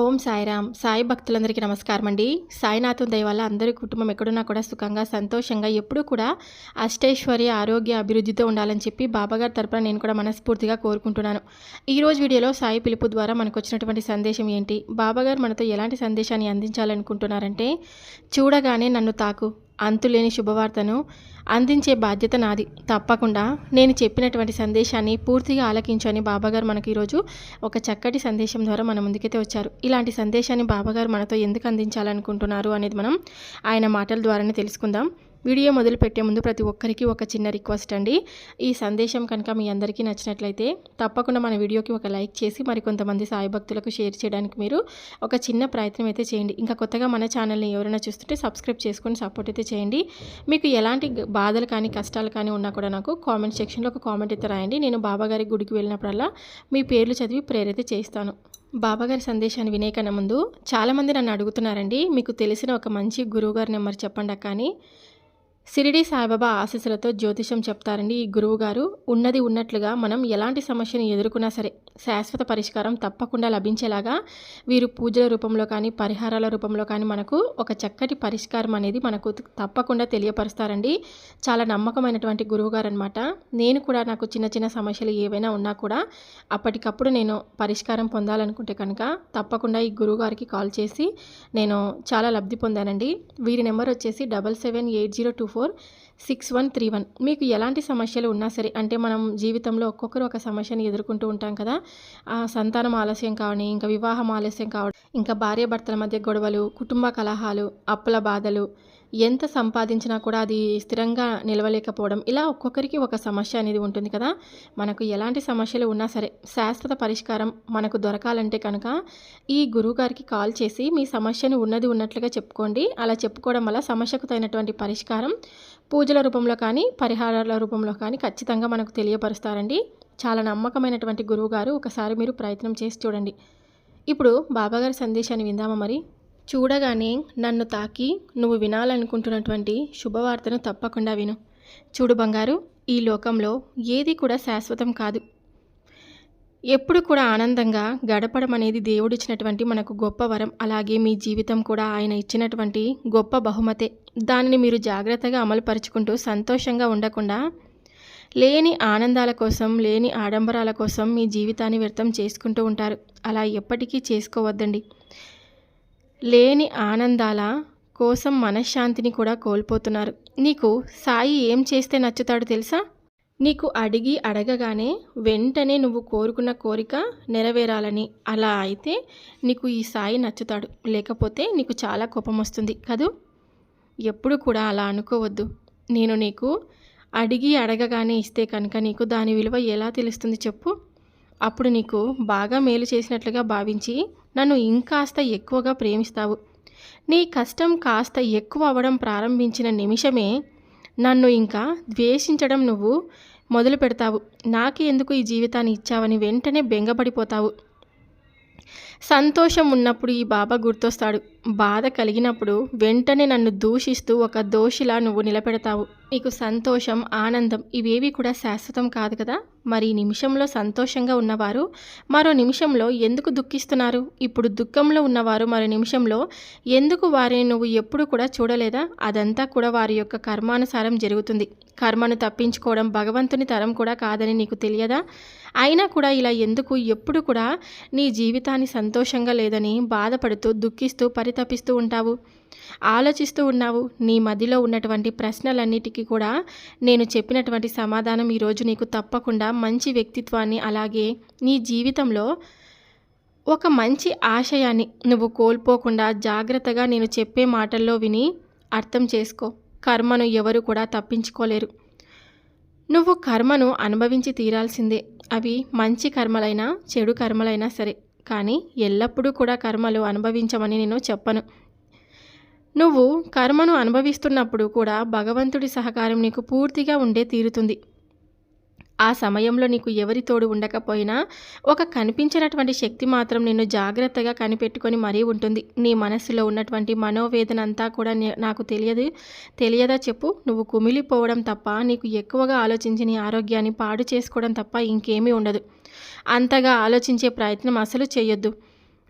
ఓం సాయిరామ్. సాయి భక్తులందరికీ నమస్కారం అండి సాయినాథం దయ వల్ల అందరి కుటుంబం ఎక్కడున్నా కూడా సుఖంగా సంతోషంగా ఎప్పుడూ కూడా అష్టైశ్వర్య ఆరోగ్య అభివృద్ధితో ఉండాలని చెప్పి బాబాగారి తరపున నేను కూడా మనస్ఫూర్తిగా కోరుకుంటున్నాను. ఈరోజు వీడియోలో సాయి పిలుపు ద్వారా మనకు వచ్చినటువంటి సందేశం ఏంటి? బాబాగారు మనతో ఎలాంటి సందేశాన్ని అందించాలనుకుంటున్నారంటే చూడగానే నన్ను తాకు అంతులేని శుభవార్తను అందించే బాధ్యత నాది. తప్పకుండా నేను చెప్పినటువంటి సందేశాన్ని పూర్తిగా ఆలకించని బాబాగారు మనకు ఈరోజు ఒక చక్కటి సందేశం ద్వారా మన ముందుకైతే వచ్చారు. ఇలాంటి సందేశాన్ని బాబాగారు మనతో ఎందుకు అందించాలనుకుంటున్నారు అనేది మనం ఆయన మాటల ద్వారానే తెలుసుకుందాం. వీడియో మొదలు పెట్టే ముందు ప్రతి ఒక్కరికి ఒక చిన్న రిక్వెస్ట్ అండి. ఈ సందేశం కనుక మీ అందరికీ నచ్చినట్లయితే తప్పకుండా మన వీడియోకి ఒక లైక్ చేసి మరికొంతమంది సాయి భక్తులకు షేర్ చేయడానికి మీరు ఒక చిన్న ప్రయత్నం అయితే చేయండి. ఇంకా కొత్తగా మన ఛానల్ని ఎవరైనా చూస్తుంటే సబ్స్క్రైబ్ చేసుకొని సపోర్ట్ అయితే చేయండి. మీకు ఎలాంటి బాధలు కానీ కష్టాలు కానీ ఉన్నా కూడా నాకు కామెంట్ సెక్షన్లో ఒక కామెంట్ అయితే రాయండి. నేను బాబాగారి గుడికి వెళ్ళినప్పుడల్లా మీ పేర్లు చదివి ప్రేరైతే చేస్తాను. బాబాగారి సందేశాన్ని వినే కన్నా ముందు చాలామంది నన్ను అడుగుతున్నారండి. మీకు తెలిసిన ఒక మంచి గురువుగారి నెంబర్ చెప్పండి కానీ సిరిడి సాయిబాబా ఆశీస్సులతో జ్యోతిషం చెప్తారండి ఈ గురువు గారు ఉన్నది ఉన్నట్లుగా మనం ఎలాంటి సమస్యను ఎదుర్కొన్నా సరే శాశ్వత పరిష్కారం తప్పకుండా లభించేలాగా వీరు పూజల రూపంలో కానీ పరిహారాల రూపంలో కానీ మనకు ఒక చక్కటి పరిష్కారం అనేది మనకు తప్పకుండా తెలియపరుస్తారండి. చాలా నమ్మకమైనటువంటి గురువు గారు అనమాట నేను కూడా నాకు చిన్న చిన్న సమస్యలు ఏవైనా ఉన్నా కూడా అప్పటికప్పుడు నేను పరిష్కారం పొందాలనుకుంటే కనుక తప్పకుండా ఈ గురువు గారికి కాల్ చేసి నేను చాలా లబ్ధి పొందానండి. వీరి నెంబర్ వచ్చేసి double seven eight zero two four six one three one. మీకు ఎలాంటి సమస్యలు ఉన్నా సరే అంటే మనం జీవితంలో ఒక్కొక్కరు ఒక సమస్యను ఎదుర్కొంటూ ఉంటాం కదా. ఆ సంతానం ఆలస్యం కావని ఇంకా వివాహం ఆలస్యం కావడం ఇంకా భార్యాభర్తల మధ్య గొడవలు కుటుంబ కలహాలు అప్పుల బాధలు ఎంత సంపాదించినా కూడా అది స్థిరంగా నిలవలేకపోవడం. ఇలా ఒక్కొక్కరికి ఒక సమస్య అనేది ఉంటుంది కదా. మనకు ఎలాంటి సమస్యలు ఉన్నా సరే శాశ్వత పరిష్కారం మనకు దొరకాలంటే కనుక ఈ గురువుగారికి కాల్ చేసి మీ సమస్యను ఉన్నది ఉన్నట్లుగా చెప్పుకోండి. అలా చెప్పుకోవడం వల్ల సమస్యకు తగినటువంటి పరిష్కారం పూజల రూపంలో కానీ పరిహారాల రూపంలో కానీ ఖచ్చితంగా మనకు తెలియపరుస్తారండి. చాలా నమ్మకమైనటువంటి గురువుగారు ఒకసారి మీరు ప్రయత్నం చేసి చూడండి. ఇప్పుడు బాబాగారి సందేశాన్ని విందామా మరి? చూడగానే నన్ను తాకి నువ్వు వినాలనుకుంటున్నటువంటి శుభవార్తను తప్పకుండా విను. చూడు బంగారు ఈ లోకంలో ఏది కూడా శాశ్వతం కాదు. ఎప్పుడు కూడా ఆనందంగా గడపడం అనేది దేవుడిచ్చినటువంటి మనకు గొప్ప వరం. అలాగే మీ జీవితం కూడా ఆయన ఇచ్చినటువంటి గొప్ప బహుమతే. దానిని మీరు జాగ్రత్తగా అమలుపరుచుకుంటూ సంతోషంగా ఉండకుండా లేని ఆనందాల కోసం లేని ఆడంబరాల కోసం మీ జీవితాన్ని వ్యర్థం చేసుకుంటూ ఉంటారు. అలా ఎప్పటికీ చేసుకోవద్దండి. లేని ఆనందాల కోసం మనశ్శాంతిని కూడా కోల్పోతున్నారు. నీకు సాయి ఏం చేస్తే నచ్చుతాడో తెలుసా? నీకు అడిగి అడగగానే వెంటనే నువ్వు కోరుకున్న కోరిక నెరవేరాలని. అలా అయితే నీకు ఈ సాయి నచ్చుతాడు. లేకపోతే నీకు చాలా కోపం వస్తుంది కదూ? ఎప్పుడు కూడా అలా అనుకోవద్దు. నేను నీకు అడిగి అడగగానే ఇస్తే కనుక నీకు దాని విలువ ఎలా తెలుస్తుంది చెప్పు. అప్పుడు నీకు బాగా మేలు చేసినట్లుగా భావించి నన్ను ఇంకాస్త ఎక్కువగా ప్రేమిస్తావు. నీ కష్టం కాస్త ఎక్కువ అవ్వడం ప్రారంభించిన నిమిషమే నన్ను ఇంకా ద్వేషించడం నువ్వు మొదలు పెడతావు. నాకు ఎందుకు ఈ జీవితాన్ని ఇచ్చావని వెంటనే బెంగపడిపోతావు. సంతోషం ఉన్నప్పుడు ఈ బాబా గుర్తొస్తాడు. బాధ కలిగినప్పుడు వెంటనే నన్ను దూషిస్తూ ఒక దోషిలా నువ్వు నిలబెడతావు. నీకు సంతోషం ఆనందం ఇవేవి కూడా శాశ్వతం కాదు కదా? మరి ఈ నిమిషంలో సంతోషంగా ఉన్నవారు మరో నిమిషంలో ఎందుకు దుఃఖిస్తున్నారు? ఇప్పుడు దుఃఖంలో ఉన్నవారు మరో నిమిషంలో ఎందుకు వారిని నువ్వు ఎప్పుడు కూడా చూడలేదా? అదంతా కూడా వారి యొక్క కర్మానుసారం జరుగుతుంది. కర్మను తప్పించుకోవడం భగవంతుని తరం కూడా కాదని నీకు తెలియదా? అయినా కూడా ఇలా ఎందుకు? ఎప్పుడు కూడా నీ జీవితాన్ని సంతోషంగా లేదని బాధపడుతూ దుఃఖిస్తూ పరితపిస్తూ ఉంటావు. ఆలోచిస్తూ ఉన్నావు. నీ మదిలో ఉన్నటువంటి ప్రశ్నలన్నిటికీ కూడా నేను చెప్పినటువంటి సమాధానం ఈరోజు నీకు తప్పకుండా మంచి వ్యక్తిత్వాన్ని అలాగే నీ జీవితంలో ఒక మంచి ఆశయాన్ని నువ్వు కోల్పోకుండా జాగ్రత్తగా నేను చెప్పే మాటల్లో విని అర్థం చేసుకో. కర్మను ఎవరు కూడా తప్పించుకోలేరు. నువ్వు కర్మను అనుభవించి తీరాల్సిందే. అవి మంచి కర్మలైనా చెడు కర్మలైనా సరే. కానీ ఎల్లప్పుడూ కూడా కర్మలు అనుభవించమని నేను చెప్పను. నువ్వు కర్మను అనుభవిస్తున్నప్పుడు కూడా భగవంతుడి సహకారం నీకు పూర్తిగా ఉండే తీరుతుంది. ఆ సమయంలో నీకు ఎవరి తోడు ఉండకపోయినా ఒక కనిపించినటువంటి శక్తి మాత్రం నిన్ను జాగ్రత్తగా కనిపెట్టుకొని మరీ ఉంటుంది. నీ మనస్సులో ఉన్నటువంటి మనోవేదన అంతా కూడా నే- నాకు తెలియదు. తెలియదా చెప్పు. నువ్వు కుమిలిపోవడం తప్ప నీకు ఎక్కువగా ఆలోచించి నీ ఆరోగ్యాన్ని పాడు చేసుకోవడం తప్ప ఇంకేమీ ఉండదు. అంతగా ఆలోచించే ప్రయత్నం అసలు చేయొద్దు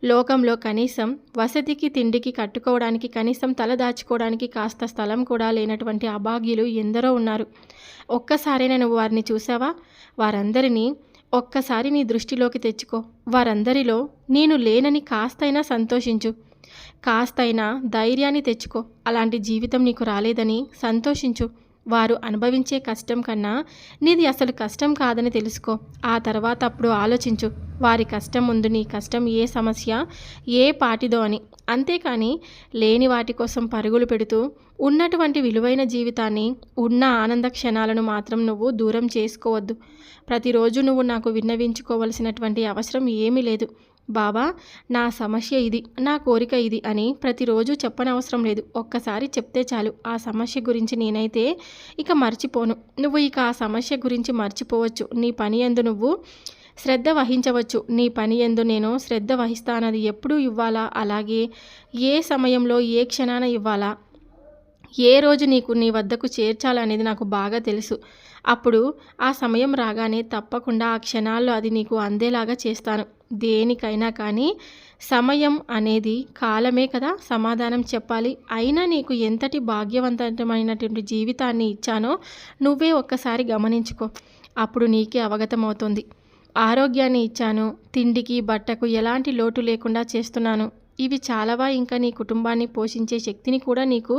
లోకంలో కనీసం వసతికి తిండికి కట్టుకోవడానికి కనీసం తల దాచుకోవడానికి కాస్త స్థలం కూడా లేనటువంటి అభాగ్యులు ఎందరో ఉన్నారు. ఒక్కసారైనా నువ్వు వారిని చూసావా వారందరినీ ఒక్కసారి నీ దృష్టిలోకి తెచ్చుకో. వారందరిలో నేను లేనని కాస్తైనా సంతోషించు. కాస్తైనా ధైర్యాన్ని తెచ్చుకో. అలాంటి జీవితం నీకు రాలేదని సంతోషించు. వారు అనుభవించే కష్టం కన్నా నీది అసలు కష్టం కాదని తెలుసుకో. ఆ తర్వాత అప్పుడు ఆలోచించు. వారి కష్టం ముందు నీ కష్టం ఏ సమస్య ఏ పాటిదో అని. అంతేకాని లేని వాటి కోసం పరుగులు పెడుతూ ఉన్నటువంటి విలువైన జీవితాన్ని ఉన్న ఆనంద క్షణాలను మాత్రం నువ్వు దూరం చేసుకోవద్దు. ప్రతిరోజు నువ్వు నాకు విన్నవించుకోవలసినటువంటి అవసరం ఏమీ లేదు. బాబా నా సమస్య ఇది నా కోరిక ఇది అని ప్రతిరోజు చెప్పనవసరం లేదు. ఒక్కసారి చెప్తే చాలు. ఆ సమస్య గురించి నేనైతే ఇక మర్చిపోను. నువ్వు ఇక ఆ సమస్య గురించి మర్చిపోవచ్చు. నీ పని ఎందు నువ్వు శ్రద్ధ వహించవచ్చు. నీ పని ఎందు నేను శ్రద్ధ వహిస్తానది ఎప్పుడు ఇవ్వాలా? అలాగే ఏ సమయంలో ఏ క్షణాన ఇవ్వాలా? ఏ రోజు నీకు నీ వద్దకు చేర్చాలనేది నాకు బాగా తెలుసు. అప్పుడు ఆ సమయం రాగానే తప్పకుండా ఆ క్షణాల్లో అది నీకు అందేలాగా చేస్తాను. దేనికైనా కానీ సమయం అనేది కాలమే కదా సమాధానం చెప్పాలి. అయినా నీకు ఎంతటి భాగ్యవంతమైనటువంటి జీవితాన్ని ఇచ్చానో నువ్వే ఒక్కసారి గమనించుకో. అప్పుడు నీకే అవగతమవుతుంది. ఆరోగ్యాన్ని ఇచ్చాను తిండికి బట్టకు ఎలాంటి లోటు లేకుండా చేస్తున్నాను. ఇవి చాలావా? ఇంకా నీ కుటుంబాన్ని పోషించే శక్తిని కూడా నీకు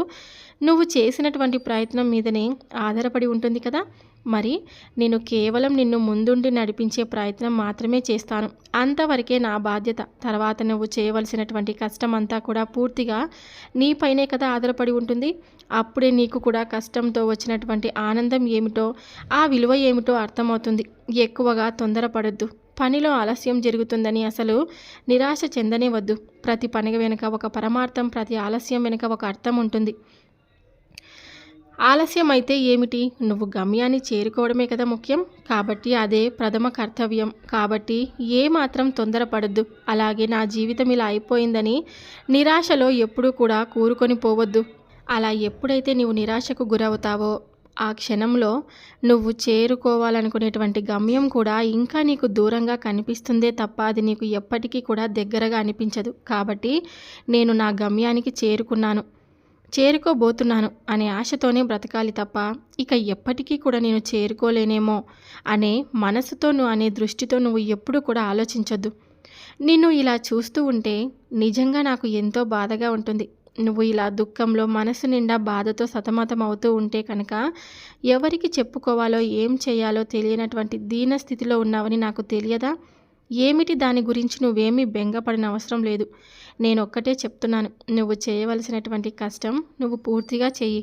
నువ్వు చేసినటువంటి ప్రయత్నం మీదనే ఆధారపడి ఉంటుంది కదా. మరి నేను కేవలం నిన్ను ముందుండి నడిపించే ప్రయత్నం మాత్రమే చేస్తాను. అంతవరకే నా బాధ్యత. తర్వాత నువ్వు చేయవలసినటువంటి కష్టం అంతా కూడా పూర్తిగా నీపైనే కదా ఆధారపడి ఉంటుంది. అప్పుడే నీకు కూడా కష్టంతో వచ్చినటువంటి ఆనందం ఏమిటో ఆ విలువ ఏమిటో అర్థమవుతుంది. ఎక్కువగా తొందరపడద్దు. పనిలో ఆలస్యం జరుగుతుందని అసలు నిరాశ చెందనే వద్దు ప్రతి పని వెనుక ఒక పరమార్థం ప్రతి ఆలస్యం వెనుక ఒక అర్థం ఉంటుంది. ఆలస్యం అయితే ఏమిటి? నువ్వు గమ్యాన్ని చేరుకోవడమే కదా ముఖ్యం. కాబట్టి అదే ప్రథమ కర్తవ్యం. కాబట్టి ఏమాత్రం తొందరపడద్దు. అలాగే నా జీవితం ఇలా అయిపోయిందని నిరాశలో ఎప్పుడూ కూడా కూరుకొని పోవద్దు. అలా ఎప్పుడైతే నీవు నిరాశకు గురవుతావో ఆ క్షణంలో నువ్వు చేరుకోవాలనుకునేటువంటి గమ్యం కూడా ఇంకా నీకు దూరంగా కనిపిస్తుందే తప్ప అది నీకు ఎప్పటికీ కూడా దగ్గరగా అనిపించదు. కాబట్టి నేను నా గమ్యానికి చేరుకున్నాను. చేరుకోబోతున్నాను అనే ఆశతోనే బ్రతకాలి తప్ప ఇక ఎప్పటికీ కూడా నేను చేరుకోలేనేమో అనే మనసుతో నువ్వు అనే దృష్టితో నువ్వు ఎప్పుడు కూడా ఆలోచించొద్దు. నిన్ను ఇలా చూస్తూ ఉంటే నిజంగా నాకు ఎంతో బాధగా ఉంటుంది. నువ్వు ఇలా దుఃఖంలో మనసు నిండా బాధతో సతమతం అవుతూ ఉంటే కనుక ఎవరికి చెప్పుకోవాలో ఏం చేయాలో తెలియనటువంటి దీన స్థితిలో ఉన్నావని నాకు తెలియదా? ఏమిటి దాని గురించి నువ్వేమీ బెంగపడిన అవసరం లేదు. నేను ఒక్కటే చెప్తున్నాను. నువ్వు చేయవలసినటువంటి కష్టం నువ్వు పూర్తిగా చెయ్యి.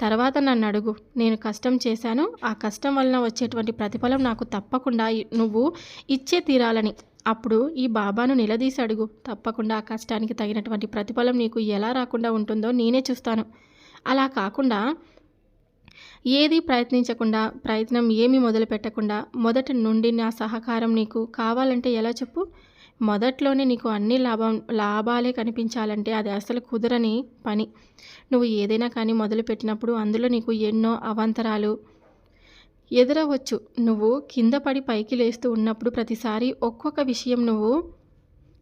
తర్వాత నన్ను అడుగు. నేను కష్టం చేశాను. ఆ కష్టం వలన వచ్చేటువంటి ప్రతిఫలం నాకు తప్పకుండా నువ్వు ఇచ్చే తీరాలని. అప్పుడు ఈ బాబాను నిలదీసి అడుగు. తప్పకుండా ఆ కష్టానికి తగినటువంటి ప్రతిఫలం నీకు ఎలా రాకుండా ఉంటుందో నేనే చూస్తాను. అలా కాకుండా ఏది ప్రయత్నించకుండా ప్రయత్నం ఏమి మొదలు పెట్టకుండా మొదటి నుండి నా సహకారం నీకు కావాలంటే ఎలా చెప్పు? మొదట్లోనే నీకు అన్ని లాభం లాభాలే కనిపించాలంటే అది అసలు కుదరని పని. నువ్వు ఏదైనా కానీ మొదలుపెట్టినప్పుడు అందులో నీకు ఎన్నో అవాంతరాలు ఎదురవచ్చు. నువ్వు కింద పడి పైకి లేస్తూ ఉన్నప్పుడు ప్రతిసారి ఒక్కొక్క విషయం నువ్వు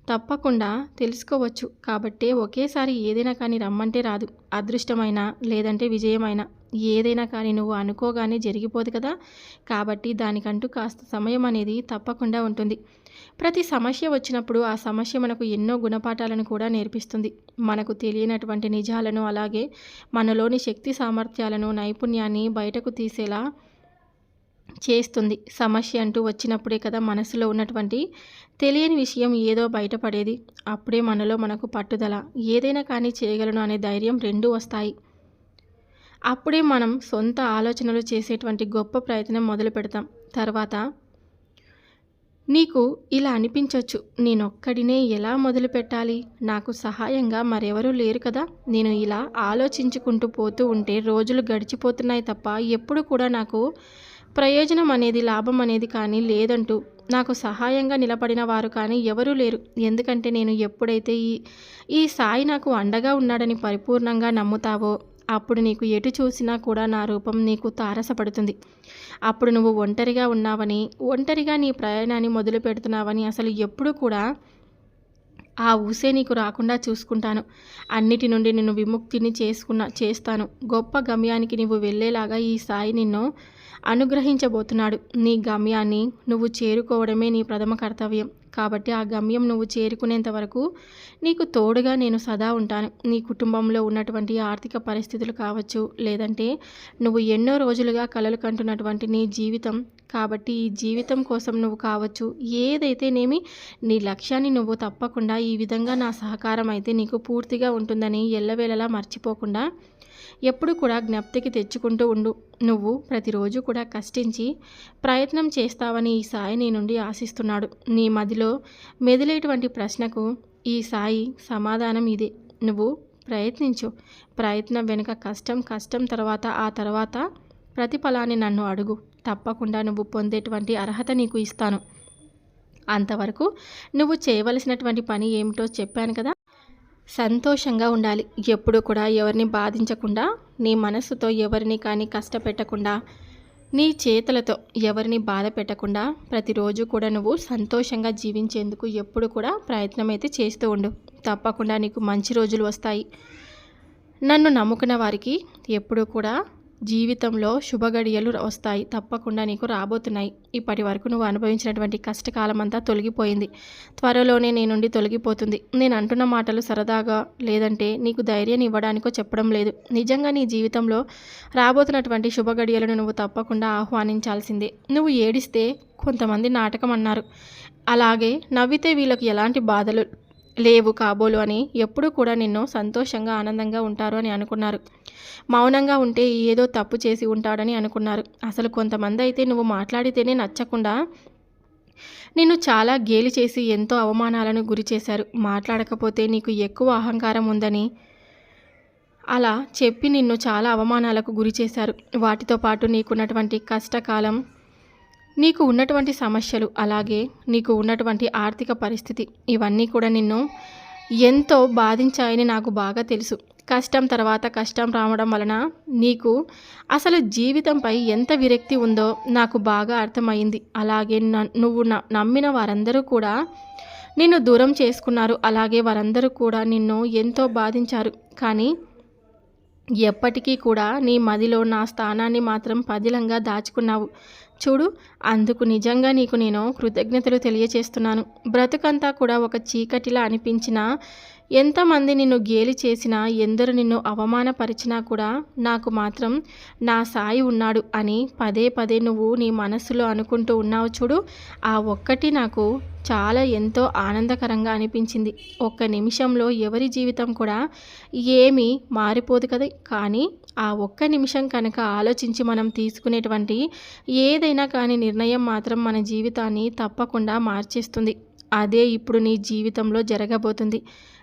తప్పకుండా తెలుసుకోవచ్చు. కాబట్టి ఒకేసారి ఏదైనా కానీ రమ్మంటే రాదు. అదృష్టమైన లేదంటే విజయమైన. ఏదైనా కానీ నువ్వు అనుకోగానే జరిగిపోదు కదా. కాబట్టి దానికంటూ కాస్త సమయం అనేది తప్పకుండా ఉంటుంది. ప్రతి సమస్య వచ్చినప్పుడు ఆ సమస్య మనకు ఎన్నో గుణపాఠాలను కూడా నేర్పిస్తుంది. మనకు తెలియనటువంటి నిజాలను అలాగే మనలోని శక్తి సామర్థ్యాలను నైపుణ్యాన్ని బయటకు తీసేలా చేస్తుంది. సమస్య అంటూ వచ్చినప్పుడే కదా మనసులో ఉన్నటువంటి తెలియని విషయం ఏదో బయటపడేది. అప్పుడే మనలో మనకు పట్టుదల. ఏదైనా కానీ చేయగలను అనే ధైర్యం రెండూ వస్తాయి. అప్పుడే మనం సొంత ఆలోచనలు చేసేటువంటి గొప్ప ప్రయత్నం మొదలు పెడతాం. తర్వాత నీకు ఇలా అనిపించవచ్చు నేనొక్కడినే ఎలా మొదలు పెట్టాలి? నాకు సహాయంగా మరెవరూ లేరు కదా? నేను ఇలా ఆలోచించుకుంటూ పోతూ ఉంటే రోజులు గడిచిపోతున్నాయి తప్ప ఎప్పుడు కూడా నాకు ప్రయోజనం అనేది లాభం అనేది కానీ లేదంటూ నాకు సహాయంగా నిలబడిన వారు కానీ ఎవరూ లేరు. ఎందుకంటే నేను ఎప్పుడైతే ఈ ఈ సాయి నాకు అండగా ఉన్నాడని పరిపూర్ణంగా నమ్ముతావో అప్పుడు నీకు ఎటు చూసినా కూడా నా రూపం నీకు తారసపడుతుంది. అప్పుడు నువ్వు ఒంటరిగా ఉన్నావని ఒంటరిగా నీ ప్రయాణాన్ని మొదలు పెడుతున్నావని అసలు ఎప్పుడు కూడా ఆ ఊసే నీకు రాకుండా చూసుకుంటాను. అన్నిటి నుండి నిన్ను విముక్తిని చేసుకున్న చేస్తాను. గొప్ప గమ్యానికి నువ్వు వెళ్ళేలాగా ఈ సాయి నిన్ను అనుగ్రహించబోతున్నాడు. నీ గమ్యాన్ని నువ్వు చేరుకోవడమే నీ ప్రథమ కర్తవ్యం. కాబట్టి ఆ గమ్యం నువ్వు చేరుకునేంత వరకు నీకు తోడుగా నేను సదా ఉంటాను. నీ కుటుంబంలో ఉన్నటువంటి ఆర్థిక పరిస్థితులు కావచ్చు లేదంటే నువ్వు ఎన్నో రోజులుగా కలలు కంటున్నటువంటి నీ జీవితం. కాబట్టి ఈ జీవితం కోసం నువ్వు కావచ్చు ఏదైతేనేమి నీ లక్ష్యాన్ని నువ్వు తప్పకుండా ఈ విధంగా నా సహకారం అయితే నీకు పూర్తిగా ఉంటుందని ఎల్లవేళలా మర్చిపోకుండా ఎప్పుడు కూడా జ్ఞప్తికి తెచ్చుకుంటూ ఉండు. నువ్వు ప్రతిరోజు కూడా కష్టించి ప్రయత్నం చేస్తావని ఈ సాయి నీ నుండి ఆశిస్తున్నాడు. నీ మదిలో మెదిలేటువంటి ప్రశ్నకు ఈ సాయి సమాధానం ఇదే. నువ్వు ప్రయత్నించు. ప్రయత్నం వెనుక కష్టం కష్టం తర్వాత ఆ తర్వాత ప్రతిఫలాన్ని నన్ను అడుగు. తప్పకుండా నువ్వు పొందేటువంటి అర్హత నీకు ఇస్తాను. అంతవరకు నువ్వు చేయవలసినటువంటి పని ఏమిటో చెప్పాను కదా? సంతోషంగా ఉండాలి. ఎప్పుడు కూడా ఎవరిని బాధించకుండా నీ మనస్సుతో ఎవరిని కానీ కష్టపెట్టకుండా నీ చేతులతో ఎవరిని బాధ పెట్టకుండా ప్రతిరోజు కూడా నువ్వు సంతోషంగా జీవించేందుకు ఎప్పుడు కూడా ప్రయత్నం అయితే చేస్తూ ఉండు. తప్పకుండా నీకు మంచి రోజులు వస్తాయి. నన్ను నమ్ముకున్న వారికి ఎప్పుడూ కూడా జీవితంలో శుభగడియలు వస్తాయి. తప్పకుండా నీకు రాబోతున్నాయి. ఇప్పటి వరకు నువ్వు అనుభవించినటువంటి కష్టకాలం అంతా తొలగిపోయింది. త్వరలోనే నీ నుండి తొలగిపోతుంది. నేను అంటున్న మాటలు సరదాగా లేదంటే నీకు ధైర్యం ఇవ్వడానికో చెప్పడం లేదు. నిజంగా నీ జీవితంలో రాబోతున్నటువంటి శుభగడియలను నువ్వు తప్పకుండా ఆహ్వానించాల్సిందే. నువ్వు ఏడిస్తే కొంతమంది నాటకం అన్నారు అలాగే నవ్వితే వీళ్ళకి ఎలాంటి బాధలు లేవు కాబోలు అని ఎప్పుడూ కూడా నిన్ను సంతోషంగా ఆనందంగా ఉంటారు అని అనుకున్నారు. మౌనంగా ఉంటే ఏదో తప్పు చేసి ఉంటాడని అనుకున్నారు. అసలు కొంతమంది అయితే నువ్వు మాట్లాడితేనే నచ్చకుండా నిన్ను చాలా గేలి చేసి ఎంతో అవమానాలను గురి చేశారు. మాట్లాడకపోతే నీకు ఎక్కువ అహంకారం ఉందని అలా చెప్పి నిన్ను చాలా అవమానాలకు గురి చేశారు. వాటితో పాటు నీకున్నటువంటి కష్టకాలం నీకు ఉన్నటువంటి సమస్యలు అలాగే నీకు ఉన్నటువంటి ఆర్థిక పరిస్థితి ఇవన్నీ కూడా నిన్ను ఎంతో బాధించాయని నాకు బాగా తెలుసు. కష్టం తర్వాత కష్టం రావడం వలన నీకు అసలు జీవితంపై ఎంత విరక్తి ఉందో నాకు బాగా అర్థమైంది. అలాగే నువ్వు నమ్మిన వారందరూ కూడా నిన్ను దూరం చేసుకున్నారు. అలాగే వారందరూ కూడా నిన్ను ఎంతో బాధించారు. కానీ ఎప్పటికీ కూడా నీ మదిలో నా స్థానాన్ని మాత్రం పదిలంగా దాచుకున్నావు. చూడు అందుకు నిజంగా నీకు నేను కృతజ్ఞతలు తెలియచేస్తున్నాను. బ్రతుకంతా కూడా ఒక చీకటిలా అనిపించిన ఎంతమంది నిన్ను గేలి చేసినా ఎందరు నిన్ను అవమానపరిచినా కూడా నాకు మాత్రం నా సాయి ఉన్నాడు అని పదే పదే నువ్వు నీ మనస్సులో అనుకుంటూ ఉన్నావు చూడు. ఆ ఒక్కటి నాకు చాలా ఎంతో ఆనందకరంగా అనిపించింది. ఒక్క నిమిషంలో ఎవరి జీవితం కూడా ఏమీ మారిపోదు కదా. కానీ ఆ ఒక్క నిమిషం కనుక ఆలోచించి మనం తీసుకునేటువంటి ఏదైనా కానీ నిర్ణయం మాత్రం మన జీవితాన్ని తప్పకుండా మార్చేస్తుంది. అదే ఇప్పుడు నీ జీవితంలో జరగబోతుంది.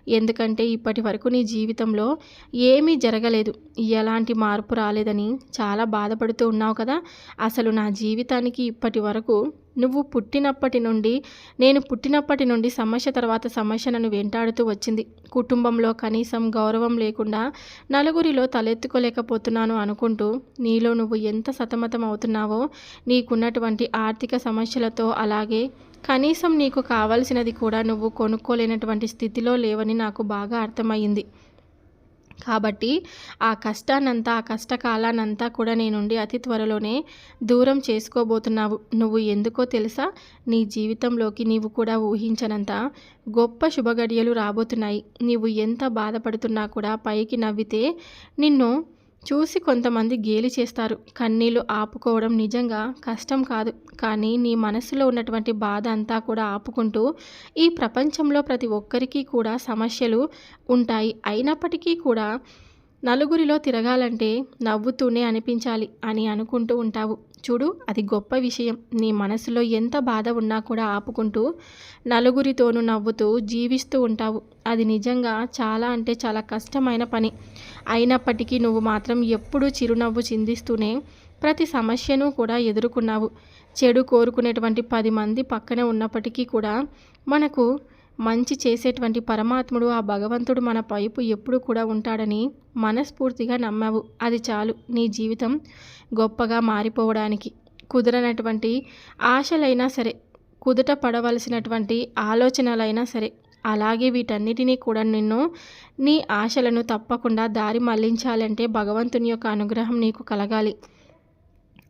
ఎందుకంటే ఇప్పటి వరకు నీ జీవితంలో ఏమీ జరగలేదు. ఎలాంటి మార్పు రాలేదని చాలా బాధపడుతూ ఉన్నావు కదా. అసలు నా జీవితానికి ఇప్పటి వరకు నువ్వు పుట్టినప్పటి నుండి నేను పుట్టినప్పటి నుండి సమస్య తర్వాత సమస్య నన్ను వెంటాడుతూ వచ్చింది. కుటుంబంలో కనీసం గౌరవం లేకుండా నలుగురిలో తలెత్తుకోలేకపోతున్నాను అనుకుంటూ నీలో నువ్వు ఎంత సతమతం అవుతున్నావో నీకున్నటువంటి ఆర్థిక సమస్యలతో అలాగే కనీసం నీకు కావలసినది కూడా నువ్వు కొనుక్కోలేనటువంటి స్థితిలో లేవని నాకు బాగా అర్థమయ్యింది. కాబట్టి ఆ కష్టానంతా ఆ కష్టకాలానంతా కూడా నేనుండి అతి త్వరలోనే దూరం చేసుకోబోతున్నావు. నువ్వు ఎందుకో తెలుసా? నీ జీవితంలోకి నీవు కూడా ఊహించనంత గొప్ప శుభగడియలు రాబోతున్నాయి. నీవు ఎంత బాధపడుతున్నా కూడా పైకి నవ్వితే నిన్ను చూసి కొంతమంది గేలి చేస్తారు. కన్నీళ్ళు ఆపుకోవడం నిజంగా కష్టం కాదు. కానీ నీ మనసులో ఉన్నటువంటి బాధ అంతా కూడా ఆపుకుంటూ ఈ ప్రపంచంలో ప్రతి ఒక్కరికి కూడా సమస్యలు ఉంటాయి. అయినప్పటికీ కూడా నలుగురిలో తిరగాలంటే నవ్వుతూనే అనిపించాలి అని అనుకుంటూ ఉంటావు. చూడు అది గొప్ప విషయం. నీ మనసులో ఎంత బాధ ఉన్నా కూడా ఆపుకుంటూ నలుగురితోనూ నవ్వుతూ జీవిస్తూ ఉంటావు. అది నిజంగా చాలా అంటే చాలా కష్టమైన పని. అయినప్పటికీ నువ్వు మాత్రం ఎప్పుడూ చిరునవ్వు చిందిస్తూనే ప్రతి సమస్యను కూడా ఎదుర్కొన్నావు. చెడు కోరుకునేటువంటి పది మంది పక్కనే ఉన్నప్పటికీ కూడా మనకు మంచి చేసేటువంటి పరమాత్ముడు ఆ భగవంతుడు మన పైపు ఎప్పుడు కూడా ఉంటాడని మనస్ఫూర్తిగా నమ్మావు. అది చాలు నీ జీవితం గొప్పగా మారిపోవడానికి. కుదరనటువంటి ఆశలైనా సరే కుదుట పడవలసినటువంటి ఆలోచనలైనా సరే అలాగే వీటన్నిటినీ కూడా నిన్ను నీ ఆశలను తప్పకుండా దారి మళ్ళించాలంటే భగవంతుని యొక్క అనుగ్రహం నీకు కలగాలి.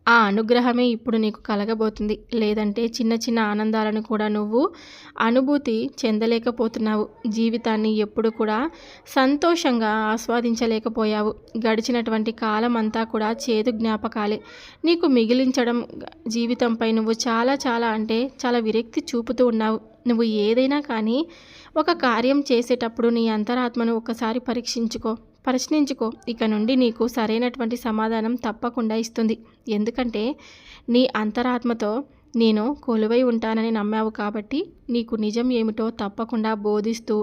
ఆ అనుగ్రహమే ఇప్పుడు నీకు కలగబోతుంది. లేదంటే చిన్న చిన్న ఆనందాలను కూడా నువ్వు అనుభూతి చెందలేకపోతున్నావు. జీవితాన్ని ఎప్పుడు కూడా సంతోషంగా ఆస్వాదించలేకపోయావు. గడిచినటువంటి కాలం అంతా కూడా చేదు జ్ఞాపకాలే. నీకు మిగిలించడం జీవితంపై నువ్వు చాలా చాలా అంటే చాలా విరక్తి చూపుతూ ఉన్నావు. నువ్వు ఏదైనా కానీ ఒక కార్యం చేసేటప్పుడు నీ అంతరాత్మను ఒకసారి పరీక్షించుకో. ప్రశ్నించుకో. ఇక నుండి నీకు సరైనటువంటి సమాధానం తప్పకుండా ఇస్తుంది. ఎందుకంటే నీ అంతరాత్మతో నేను కొలువై ఉంటానని నమ్మావు కాబట్టి నీకు నిజం ఏమిటో తప్పకుండా బోధిస్తూ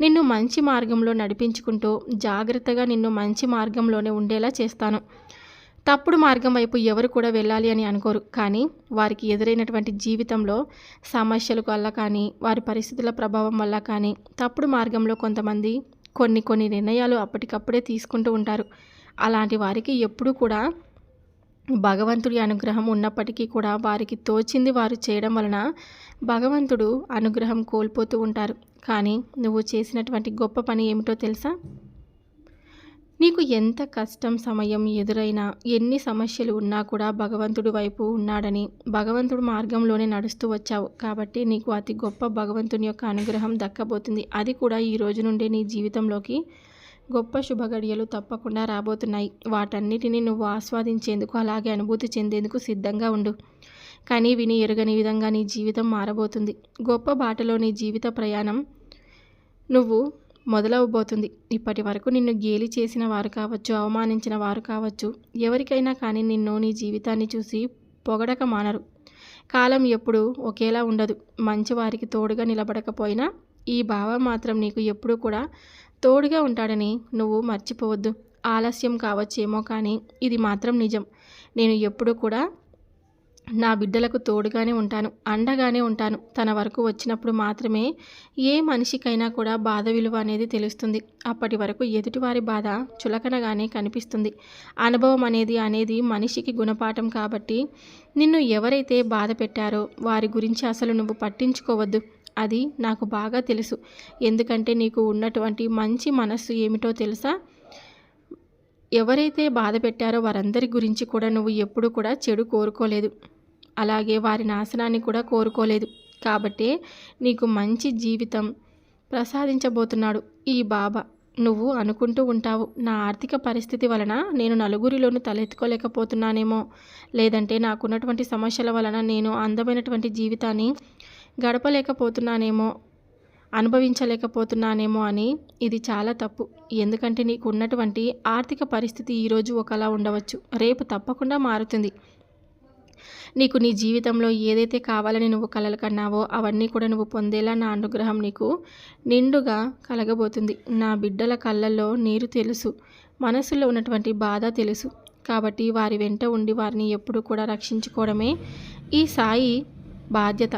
నిన్ను మంచి మార్గంలో నడిపించుకుంటూ జాగ్రత్తగా నిన్ను మంచి మార్గంలోనే ఉండేలా చేస్తాను. తప్పుడు మార్గం వైపు ఎవరు కూడా వెళ్ళాలి అని అనుకోరు. కానీ వారికి ఎదురైనటువంటి జీవితంలో సమస్యల వల్ల కానీ వారి పరిస్థితుల ప్రభావం వల్ల కానీ తప్పుడు మార్గంలో కొంతమంది కొన్ని కొన్ని నిర్ణయాలు అప్పటికప్పుడే తీసుకుంటూ ఉంటారు. అలాంటి వారికి ఎప్పుడూ కూడా భగవంతుడి అనుగ్రహం ఉన్నప్పటికీ కూడా వారికి తోచింది వారు చేయడం వలన భగవంతుడు అనుగ్రహం కోల్పోతూ ఉంటారు. కానీ నువ్వు చేసినటువంటి గొప్ప పని ఏమిటో తెలుసా? నీకు ఎంత కష్టం సమయం ఎదురైనా ఎన్ని సమస్యలు ఉన్నా కూడా భగవంతుడి వైపు ఉన్నాడని భగవంతుడు మార్గంలోనే నడుస్తూ వచ్చావు. కాబట్టి నీకు అతి గొప్ప భగవంతుని యొక్క అనుగ్రహం దక్కబోతుంది. అది కూడా ఈ రోజు నుండే నీ జీవితంలోకి గొప్ప శుభగడియలు తప్పకుండా రాబోతున్నాయి. వాటన్నిటిని నువ్వు ఆస్వాదించేందుకు అలాగే అనుభూతి చెందేందుకు సిద్ధంగా ఉండు. కానీ విని ఎరుగని విధంగా నీ జీవితం మారబోతుంది. గొప్ప బాటలో నీ జీవిత ప్రయాణం నువ్వు మొదలవబోతుంది ఇప్పటి వరకు నిన్ను గేలి చేసిన వారు కావచ్చు అవమానించిన వారు కావచ్చు ఎవరికైనా కానీ నిన్ను నీ జీవితాన్ని చూసి పొగడక మానరు. కాలం ఎప్పుడు ఒకేలా ఉండదు. మంచి వారికి తోడుగా నిలబడకపోయినా ఈ భావం మాత్రం నీకు ఎప్పుడూ కూడా తోడుగా ఉంటాడని నువ్వు మర్చిపోవద్దు. ఆలస్యం కావచ్చేమో కానీ ఇది మాత్రం నిజం. నేను ఎప్పుడూ కూడా నా బిడ్డలకు తోడుగానే ఉంటాను అండగానే ఉంటాను. తన వరకు వచ్చినప్పుడు మాత్రమే ఏ మనిషికైనా కూడా బాధ విలువ అనేది తెలుస్తుంది. అప్పటి వరకు ఎదుటివారి బాధ చులకనగానే కనిపిస్తుంది. అనుభవం అనేది అనేది మనిషికి గుణపాఠం కాబట్టి నిన్ను ఎవరైతే బాధ పెట్టారో వారి గురించి అసలు నువ్వు పట్టించుకోవద్దు. అది నాకు బాగా తెలుసు. ఎందుకంటే నీకు ఉన్నటువంటి మంచి మనస్సు ఏమిటో తెలుసా? ఎవరైతే బాధ పెట్టారో వారందరి గురించి కూడా నువ్వు ఎప్పుడు కూడా చెడు కోరుకోలేదు. అలాగే వారి నాశనాన్ని కూడా కోరుకోలేదు. కాబట్టే నీకు మంచి జీవితం ప్రసాదించబోతున్నాడు ఈ బాబా. నువ్వు అనుకుంటూ ఉంటావు నా ఆర్థిక పరిస్థితి వలన నేను నలుగురిలోనూ తలెత్తుకోలేకపోతున్నానేమో. లేదంటే నాకున్నటువంటి సమస్యల వలన నేను అందమైనటువంటి జీవితాన్ని గడపలేకపోతున్నానేమో అనుభవించలేకపోతున్నానేమో అని ఇది చాలా తప్పు. ఎందుకంటే నీకు ఉన్నటువంటి ఆర్థిక పరిస్థితి ఈరోజు ఒకలా ఉండవచ్చు. రేపు తప్పకుండా మారుతుంది. నీకు నీ జీవితంలో ఏదైతే కావాలని నువ్వు కలలు కన్నావో అవన్నీ కూడా నువ్వు పొందేలా నా అనుగ్రహం నీకు నిండుగా కలగబోతుంది. నా బిడ్డల కళ్ళల్లో నీరు తెలుసు. మనసులో ఉన్నటువంటి బాధ తెలుసు. కాబట్టి వారి వెంట ఉండి వారిని ఎప్పుడు కూడా రక్షించుకోవడమే ఈ సాయి బాధ్యత.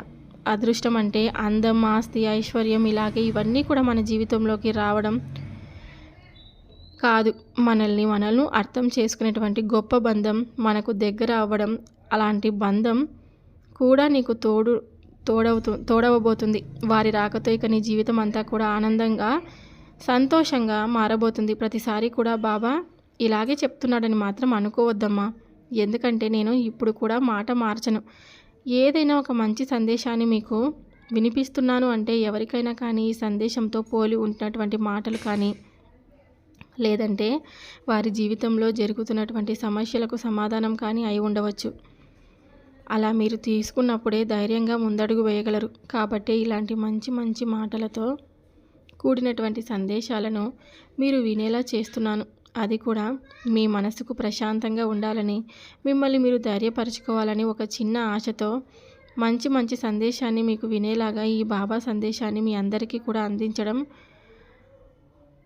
అదృష్టం అంటే అందం ఆస్తి ఐశ్వర్యం ఇలాగే ఇవన్నీ కూడా మన జీవితంలోకి రావడం కాదు. మనల్ని మనల్ని అర్థం చేసుకునేటువంటి గొప్ప బంధం మనకు దగ్గర అవ్వడం అలాంటి బంధం కూడా నీకు తోడు తోడవుతూ తోడవబోతుంది. వారి రాకతో ఇక నీ జీవితం అంతా కూడా ఆనందంగా సంతోషంగా మారబోతుంది. ప్రతిసారి కూడా బాబా ఇలాగే చెప్తున్నాడని మాత్రం అనుకోవద్దమ్మా. ఎందుకంటే నేను ఇప్పుడు కూడా మాట మార్చను. ఏదైనా ఒక మంచి సందేశాన్ని మీకు వినిపిస్తున్నాను అంటే ఎవరికైనా కానీ ఈ సందేశంతో పోలి ఉంటున్నటువంటి మాటలు కానీ లేదంటే వారి జీవితంలో జరుగుతున్నటువంటి సమస్యలకు సమాధానం కానీ అయి ఉండవచ్చు. అలా మీరు తీసుకున్నప్పుడే ధైర్యంగా ముందడుగు వేయగలరు. కాబట్టి ఇలాంటి మంచి మంచి మాటలతో కూడినటువంటి సందేశాలను మీరు వినేలా చేస్తున్నాను. అది కూడా మీ మనసుకు ప్రశాంతంగా ఉండాలని మిమ్మల్ని మీరు ధైర్యపరచుకోవాలని ఒక చిన్న ఆశతో మంచి మంచి సందేశాన్ని మీకు వినేలాగా ఈ బాబా సందేశాన్ని మీ అందరికీ కూడా అందించడం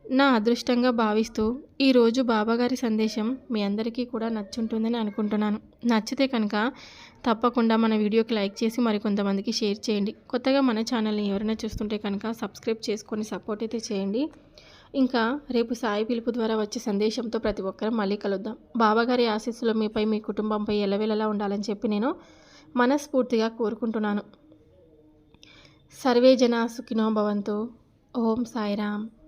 నా అదృష్టంగా భావిస్తూ ఈరోజు బాబాగారి సందేశం మీ అందరికీ కూడా నచ్చుంటుందని అనుకుంటున్నాను. నచ్చితే కనుక తప్పకుండా మన వీడియోకి లైక్ చేసి మరికొంతమందికి షేర్ చేయండి. కొత్తగా మన ఛానల్ని ఎవరైనా చూస్తుంటే కనుక సబ్స్క్రైబ్ చేసుకొని సపోర్ట్ అయితే చేయండి. ఇంకా రేపు సాయి పిలుపు ద్వారా వచ్చే సందేశంతో ప్రతి ఒక్కరం మళ్ళీ కలుద్దాం. బాబాగారి ఆశీస్సులు మీపై మీ కుటుంబంపై ఎలవేలలా ఉండాలని చెప్పి నేను మనస్ఫూర్తిగా కోరుకుంటున్నాను. సర్వే జన సుఖినో భవంతు. ఓం సాయిరామ్.